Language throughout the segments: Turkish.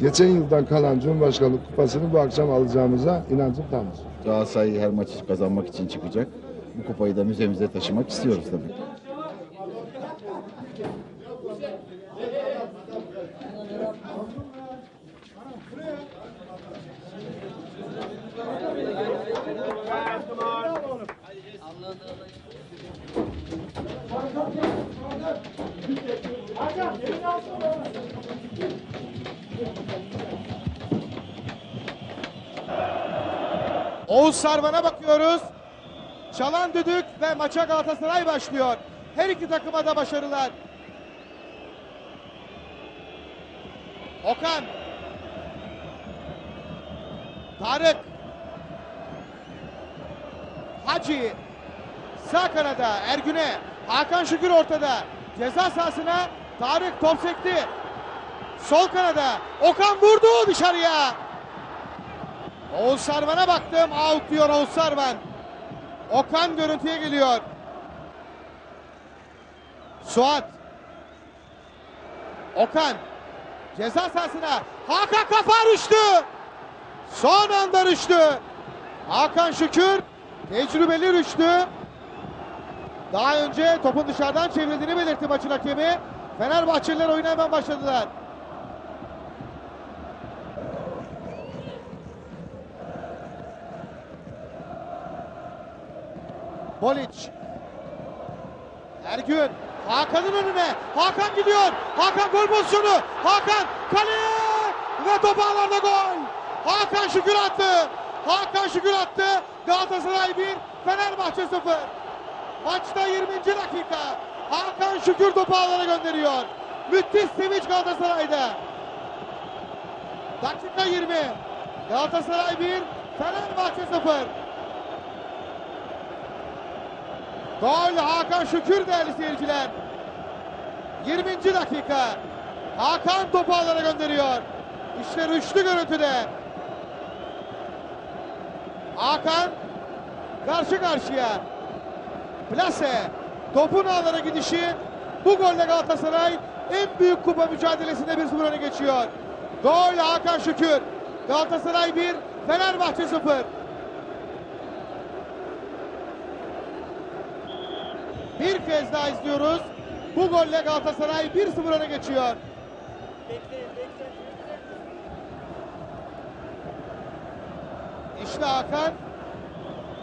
Geçen yıldan kalan Cumhurbaşkanlık kupasını bu akşam alacağımıza inancım tamdır. Galatasaray her maçı kazanmak için çıkacak. Bu kupayı da müzemize taşımak istiyoruz tabii. Oğuz Sarvan'a bakıyoruz. Çalan düdük ve maça Galatasaray başlıyor. Her iki takıma da başarılar. Okan. Tarık. Hacı. Sağ kanada Ergün'e. Hakan Şükür ortada. Ceza sahasına Tarık top sekti. Sol kanada Okan vurdu dışarıya. Oğuz Sarvan'a baktım. Out diyor Oğuz Sarvan. Okan görüntüye geliyor. Suat. Okan. Ceza sahasına. Hakan kafa düştü. Son anda düştü. Hakan Şükür. Tecrübeli düştü. Daha önce topun dışarıdan çevrildiğini belirtti maçın hakemi. Fenerbahçeliler oyuna hemen başladılar. Boliç. Ergün. Hakan'ın önüne. Hakan gidiyor. Hakan gol pozisyonu. Hakan kaleye ve top ağlarda gol. Hakan Şükür attı. Hakan Şükür attı. Galatasaray 1, Fenerbahçe 0. Maçta 20. dakika. Hakan Şükür topu ağlara gönderiyor. Müthiş sevinç Galatasaray'da. Dakika 20. Galatasaray 1, Fenerbahçe 0. Gol Hakan Şükür değerli seyirciler. 20. dakika. Hakan topu ağlara gönderiyor. İşte rüştü görüntüde. Hakan karşı karşıya. Plase. Topun ağlara gidişi. Bu golle Galatasaray en büyük kupa mücadelesinde 1-0 öne geçiyor. Gol Hakan Şükür. Galatasaray 1, Fenerbahçe 0. Bir kez daha izliyoruz. Bu golle Galatasaray 1-0 öne geçiyor. İşte Hakan.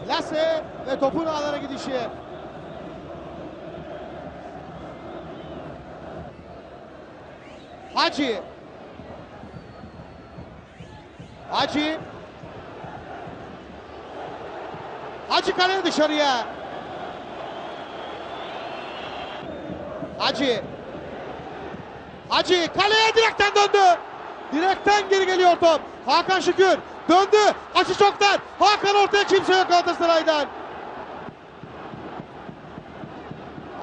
Lase ve topun ağlara gidişi. Hacı. Hacı. Hacı kaleye dışarıya. Hacı. Hacı kaleye direkten döndü. Direkten geri geliyor top. Hakan Şükür döndü. Açı çok dar. Hakan ortaya kimse yok Galatasaray'dan.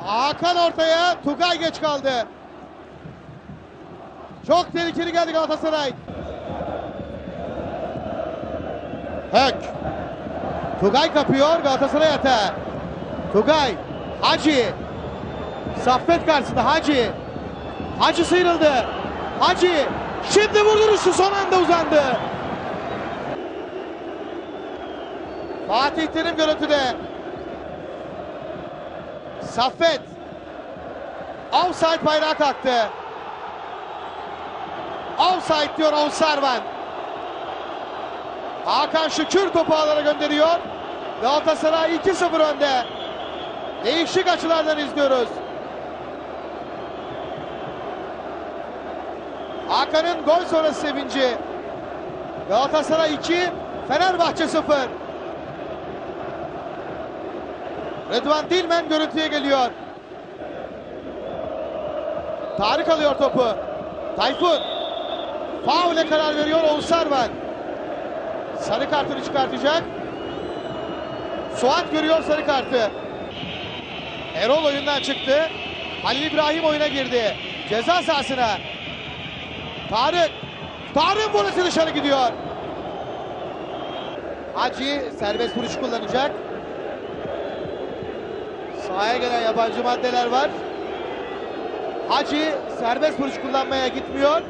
Hakan ortaya. Tugay geç kaldı. Çok tehlikeli geldi Galatasaray. Hök. Tugay kapıyor Galatasaray atağı. Tugay. Hacı. Saffet karşısında Hacı. Hacı sıyrıldı. Hacı. Şimdi vurduruşu son anda uzandı. Fatih Terim görüntüde. Saffet. Offside bayrağı kalktı. Offside diyor Oğuz Sarvan. Hakan Şükür topu ağlara gönderiyor. Galatasaray 2-0 önde. Değişik açılardan izliyoruz. Hakan'ın gol sonrası sevinci. Galatasaray 2, Fenerbahçe 0. Rıdvan Dilmen görüntüye geliyor. Tarık alıyor topu. Tayfun. Faule karar veriyor Oğuz Sarvan. Sarı kartını çıkartacak. Suat görüyor sarı kartı. Erol oyundan çıktı. Halil İbrahim oyuna girdi. Ceza sahasına. Tarık. Tarık'ın volesi dışarı gidiyor. Hacı serbest vuruş kullanacak. Sahaya gelen yabancı maddeler var. Hacı serbest vuruş kullanmaya gitmiyor.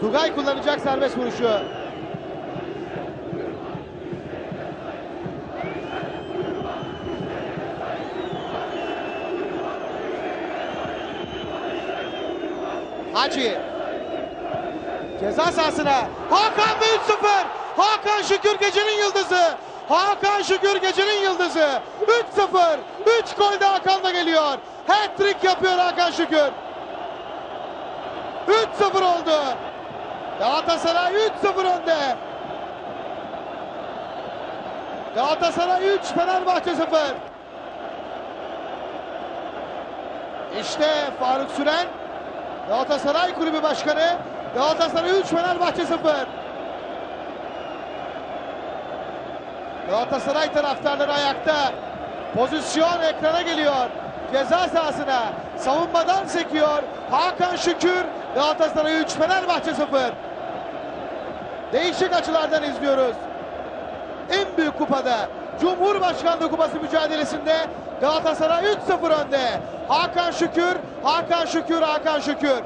Tugay kullanacak serbest vuruşu. Hacı. Ceza sahasına. Hakan ve 3-0. Hakan Şükür gecenin yıldızı. Hakan Şükür gecenin yıldızı. 3-0. 3 gol de Hakan'la geliyor. Hat-trick yapıyor Hakan Şükür. 3-0 oldu. Galatasaray 3-0 önde. Galatasaray 3, Fenerbahçe 0. İşte Faruk Süren, Galatasaray Kulübü Başkanı, Galatasaray 3, Fenerbahçe 0. Galatasaray taraftarları ayakta. Pozisyon ekrana geliyor. Ceza sahasına savunmadan sekiyor. Hakan Şükür Galatasaray 3 Fenerbahçe 0. Değişik açılardan izliyoruz. En büyük kupada Cumhurbaşkanlığı Kupası mücadelesinde Galatasaray 3-0 önde. Hakan Şükür, Hakan Şükür, Hakan Şükür.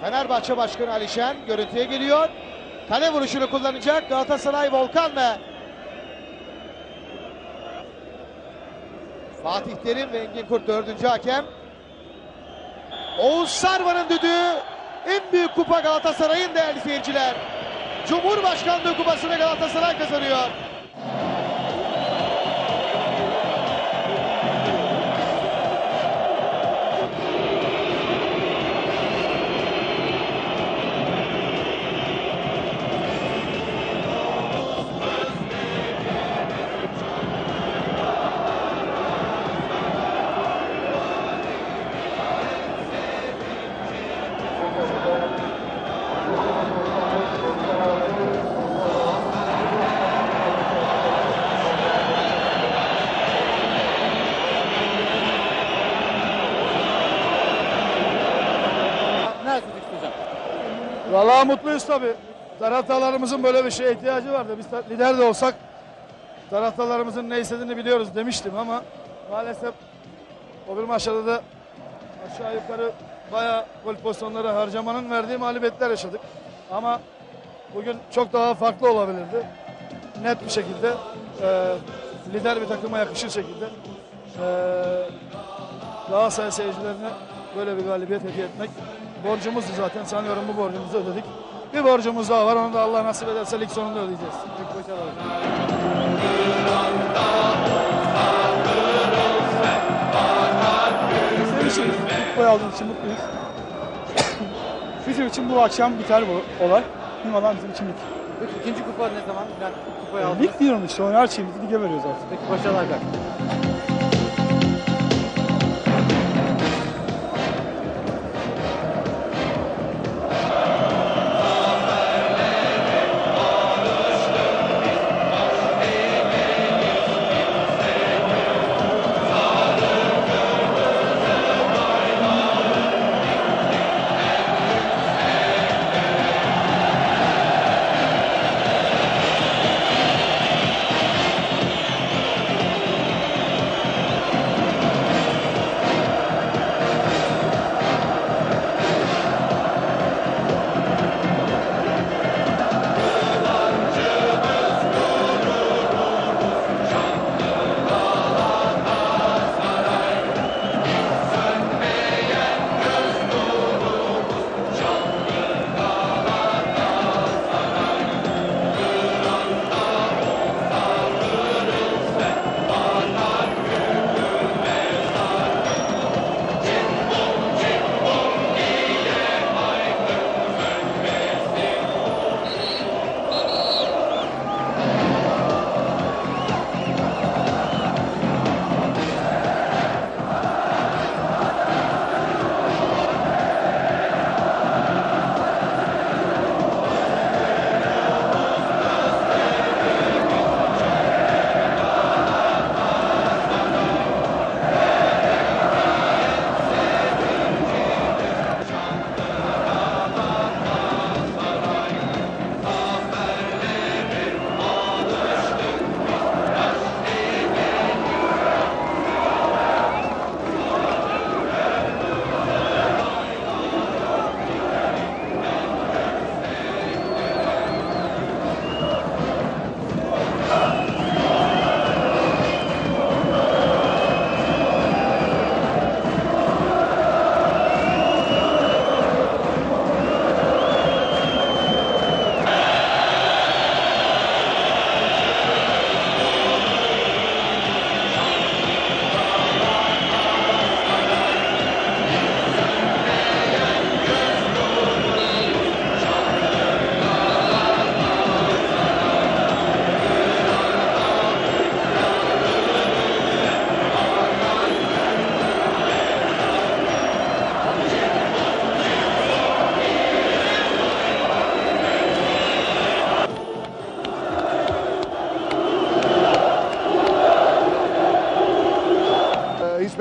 Fenerbahçe Başkanı Alişen görüntüye geliyor. Kale vuruşunu kullanacak Galatasaray Volkan'la. Fatih Terim ve Engin Kurt dördüncü hakem. Oğuz Sarvan'ın düdüğü en büyük kupa Galatasaray'ın değerli seyirciler. Cumhurbaşkanlığı kupasını Galatasaray kazanıyor. Vallahi mutluyuz tabii. Taraftarlarımızın böyle bir şeye ihtiyacı vardı. Biz lider de olsak taraftarlarımızın ne istediğini biliyoruz demiştim ama maalesef o bir maçta da aşağı yukarı bayağı gol pozisyonları harcamanın verdiği mağlubiyetler yaşadık. Ama bugün çok daha farklı olabilirdi. Net bir şekilde e, lider bir takıma yakışır şekilde e, Galatasaray seyircilerine böyle bir galibiyet hediye etmek borcumuzdu zaten. Sanıyorum bu borcumuzu ödedik. Bir borcumuz daha var. Onu da Allah nasip ederse lig sonunda ödeyeceğiz. Sevmişiz. Kupayı aldığımız için mutluyuz. bizim için bu akşam biter bu olay. Numaran bizim için bitti. Peki ikinci kupa ne zaman? Yani kupayı aldınız. Lig diyorum işte. Her şeyimizi lige veriyoruz artık. Peki başarılar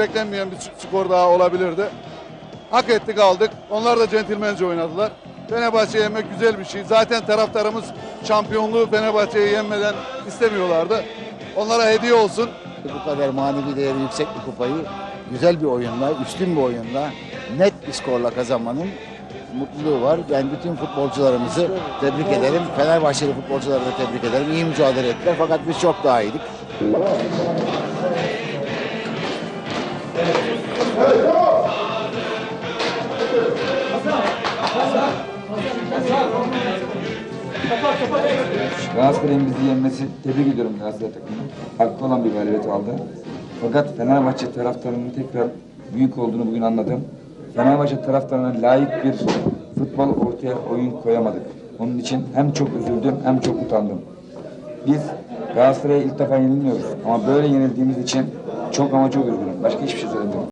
beklenmeyen bir skor daha olabilirdi. Hak ettik aldık. Onlar da centilmence oynadılar. Fenerbahçe'yi yenmek güzel bir şey. Zaten taraftarımız şampiyonluğu Fenerbahçe'yi yenmeden istemiyorlardı. Onlara hediye olsun. Bu kadar manevi değeri yüksek bir kupayı güzel bir oyunla, üstün bir oyunla, net bir skorla kazanmanın mutluluğu var. Ben bütün futbolcularımızı tebrik ederim. Fenerbahçeli futbolcuları da tebrik ederim. İyi mücadele ettiler fakat biz çok daha iyiydik. Galatasaray'ın bizi yenmesi tebrik ediyorum Galatasaray takımını. Haklı olan bir galibiyet aldı. Fakat Fenerbahçe taraftarının tekrar büyük olduğunu bugün anladım. Fenerbahçe taraftarına layık bir futbol ortaya oyun koyamadık. Onun için hem çok üzüldüm hem çok utandım. Biz Galatasaray'a ilk defa yenilmiyoruz. Ama böyle yenildiğimiz için çok ama çok üzgünüm. Başka hiçbir şey söylemiyorum.